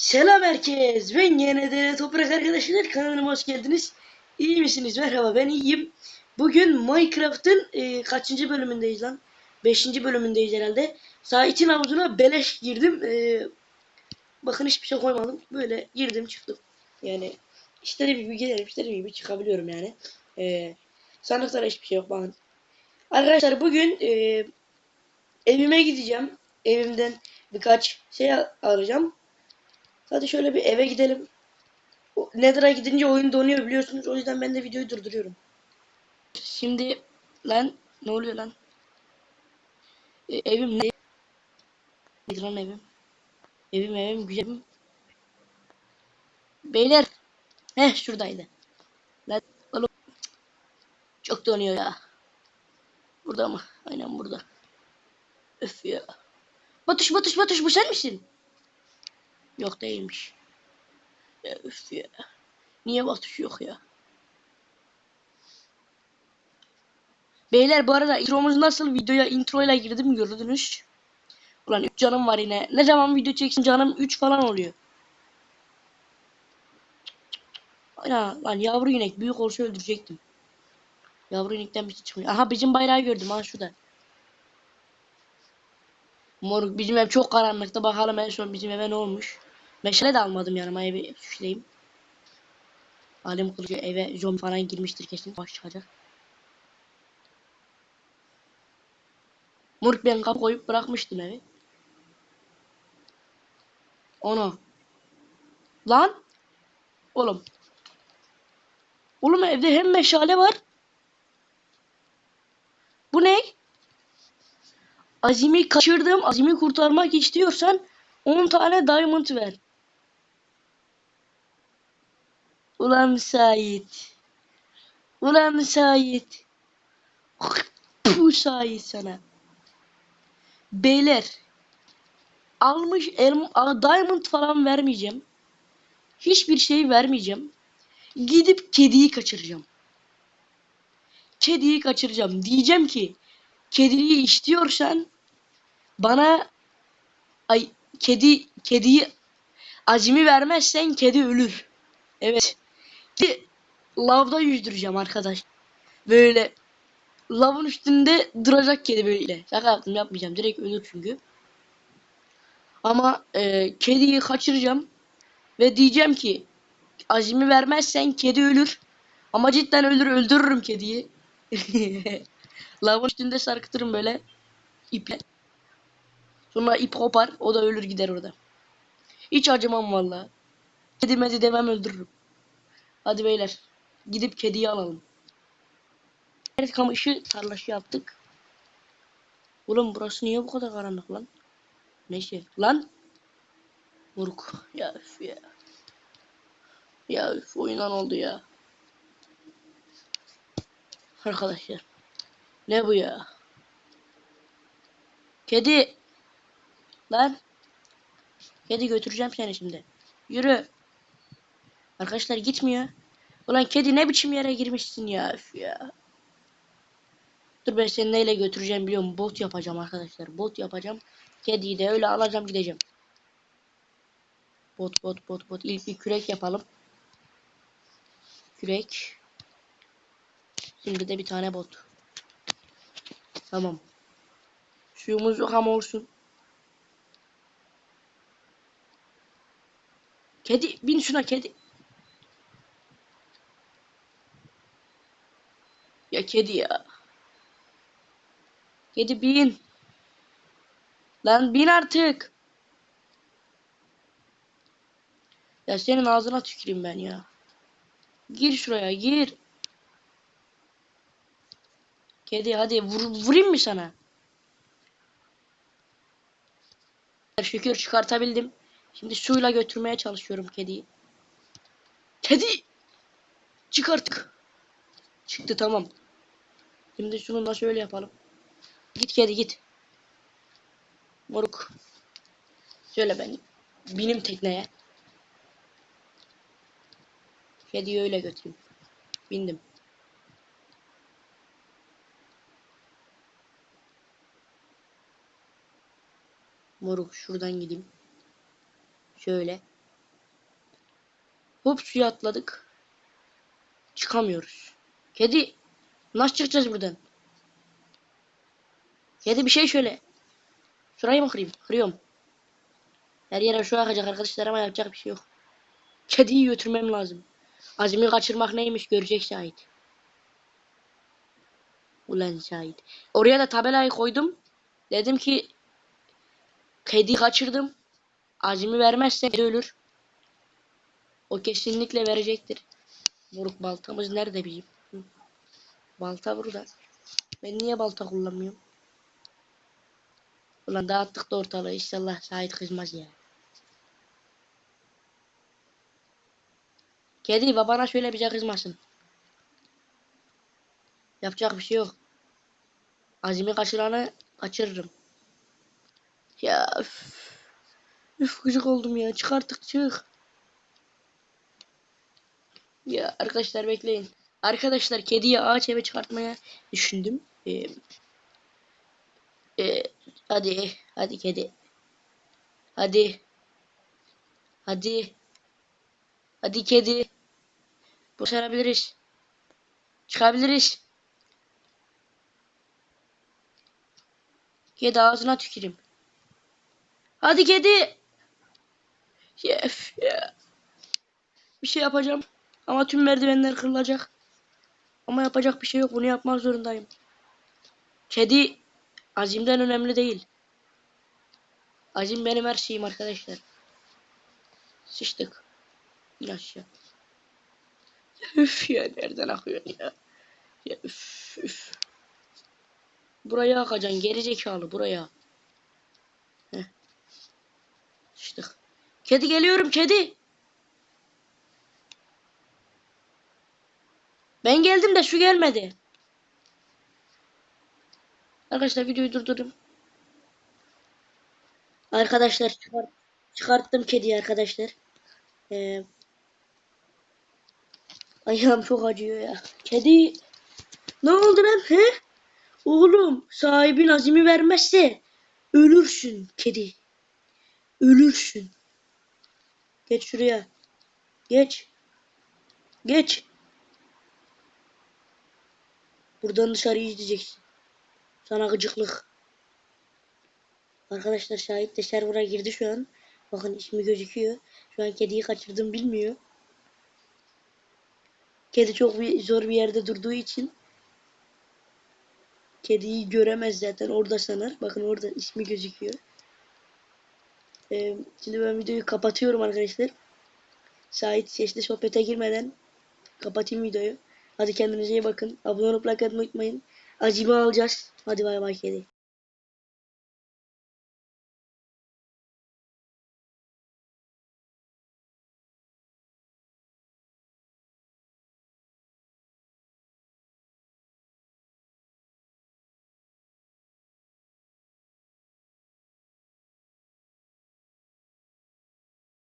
Selam herkes. Ben yine de Toprak Arkadaşlar kanalıma hoş geldiniz. İyi misiniz? Merhaba ben iyiyim. Bugün Minecraft'ın e, kaçıncı bölümündeyiz lan? Beşinci bölümündeyiz herhalde. Sait'in havuzuna beleş girdim. E, bakın hiçbir şey koymadım. Böyle girdim çıktım. Yani istediğim gibi giderim istediğim gibi çıkabiliyorum yani. E, sandıklara hiçbir şey yok bakın. Arkadaşlar bugün e, evime gideceğim. Evimden birkaç şey al- alacağım. Hadi şöyle bir eve gidelim. Nether'a gidince oyun donuyor biliyorsunuz. O yüzden ben de videoyu durduruyorum. Şimdi lan ne oluyor lan? E, evim ne? Neydi lan evim? Evim evim güzelim. Beyler. Heh şuradaydı. Lan oğlum. Çok donuyor ya. Burada mı? Aynen burada. Öf ya. Batuş Batuş Batuş bu sen misin? Yok değilmiş. Ya üf ya. Niye Batuş yok ya? Beyler bu arada intromuz nasıl? Videoya introyla girdim gördünüz. Ulan 3 canım var yine. Ne zaman video çeksin canım 3 falan oluyor. Ana lan yavru inek büyük olsa öldürecektim. Yavru inekten bir şey çıkmıyor. Aha bizim bayrağı gördüm ha şurada. Moruk bizim ev çok karanlıkta bakalım en son bizim eve ne olmuş. Meşale de almadım yanıma evi süsleyeyim. Alem kılıcı eve zombi falan girmiştir kesin. Baş çıkacak. Moruk ben kapı koyup bırakmıştım evi. Onu. Lan. Oğlum. Oğlum evde hem meşale var. Bu ne? Azimi kaçırdım. Azimi kurtarmak istiyorsan 10 tane diamond ver. Ulan Sait. Ulan Sait. Bu Sait sana. Beyler. Almış elm a- diamond falan vermeyeceğim. Hiçbir şey vermeyeceğim. Gidip kediyi kaçıracağım. Kediyi kaçıracağım. Diyeceğim ki kediyi istiyorsan bana ay kedi kediyi acemi vermezsen kedi ölür. Evet. Lavda yüzdüreceğim arkadaş. Böyle lavın üstünde duracak kedi böyle. Şaka yaptım yapmayacağım. Direkt ölür çünkü. Ama e, kediyi kaçıracağım. Ve diyeceğim ki acemi vermezsen kedi ölür. Ama cidden ölür öldürürüm kediyi. Lavın üstünde sarkıtırım böyle iple. Sonra ip kopar o da ölür gider orada. Hiç acımam valla. Kedi medi demem öldürürüm. Hadi beyler gidip kediyi alalım. Evet kamışı tarlaşı yaptık. Oğlum burası niye bu kadar karanlık lan? Neyse lan. Moruk ya üf ya. Ya üf oyunan oldu ya. Arkadaşlar. Ne bu ya? Kedi. Lan. Kedi götüreceğim seni şimdi. Yürü. Arkadaşlar gitmiyor. Ulan kedi ne biçim yere girmişsin ya. Üf ya. Dur ben seni neyle götüreceğim biliyorum. Bot yapacağım arkadaşlar. Bot yapacağım. Kediyi de öyle alacağım gideceğim. Bot bot bot bot. İlk bir kürek yapalım. Kürek. Şimdi de bir tane bot. Tamam. Suyumuz olsun. Kedi bin şuna kedi. Ya kedi ya. Kedi bin. Lan bin artık. Ya senin ağzına tüküreyim ben ya. Gir şuraya gir. Kedi hadi vur, vurayım mı sana? Şükür çıkartabildim. Şimdi suyla götürmeye çalışıyorum kediyi. Kedi! Çıkarttık. Çıktı tamam. Şimdi şunu da şöyle yapalım. Git kedi git. Moruk. Şöyle ben binim tekneye. Kediyi öyle götüreyim. Bindim. Moruk şuradan gideyim. Şöyle. Hop suya atladık. Çıkamıyoruz. Kedi nasıl çıkacağız buradan? Kedi bir şey söyle. Şurayı mı kırayım? Kırıyorum. Her yere şu akacak arkadaşlar ama yapacak bir şey yok. Kediyi götürmem lazım. Azmi kaçırmak neymiş görecek şahit. Ulan şahit. Oraya da tabelayı koydum. Dedim ki kedi kaçırdım. Azmi vermezse kedi ölür. O kesinlikle verecektir. Moruk baltamız nerede bizim? Hı. Balta burada. Ben niye balta kullanmıyorum? Ulan dağıttık da ortalığı. İnşallah Sait kızmaz ya. Kedi babana şöyle bir şey kızmasın. Yapacak bir şey yok. Azimi kaçıranı kaçırırım. Ya üf. Üf oldum ya. Çık artık çık. Ya arkadaşlar bekleyin. Arkadaşlar kediyi ağaç eve çıkartmaya düşündüm. Ee, e, hadi hadi kedi. Hadi. Hadi. Hadi kedi. Başarabiliriz. Çıkabiliriz. Kedi ağzına tüküreyim. Hadi kedi. Yef ya. Bir şey yapacağım. Ama tüm merdivenler kırılacak. Ama yapacak bir şey yok. Bunu yapmak zorundayım. Kedi Azim'den önemli değil. Azim benim her şeyim arkadaşlar. Sıçtık. İn aşağı. Ya Üf ya nereden akıyor ya? Ya üf üf. Buraya akacaksın geri zekalı buraya. Heh. Sıçtık. Kedi geliyorum kedi. Ben geldim de şu gelmedi. Arkadaşlar videoyu durdurayım. Arkadaşlar çıkart, çıkarttım kediyi arkadaşlar. Ee, ayağım çok acıyor ya. Kedi ne oldu lan he? Oğlum sahibin azimi vermezse ölürsün kedi. Ölürsün. Geç şuraya. Geç. Geç. Buradan dışarı izleyeceksin. Sana gıcıklık. Arkadaşlar şahit de server'a girdi şu an. Bakın ismi gözüküyor. Şu an kediyi kaçırdım bilmiyor. Kedi çok bir, zor bir yerde durduğu için kediyi göremez zaten orada sanar. Bakın orada ismi gözüküyor. Ee, şimdi ben videoyu kapatıyorum arkadaşlar. Şahit sesli sohbete girmeden kapatayım videoyu. Hadi kendinize iyi bakın. Abone olup like atmayı unutmayın. Acımı alacağız. Hadi bay bay kedi.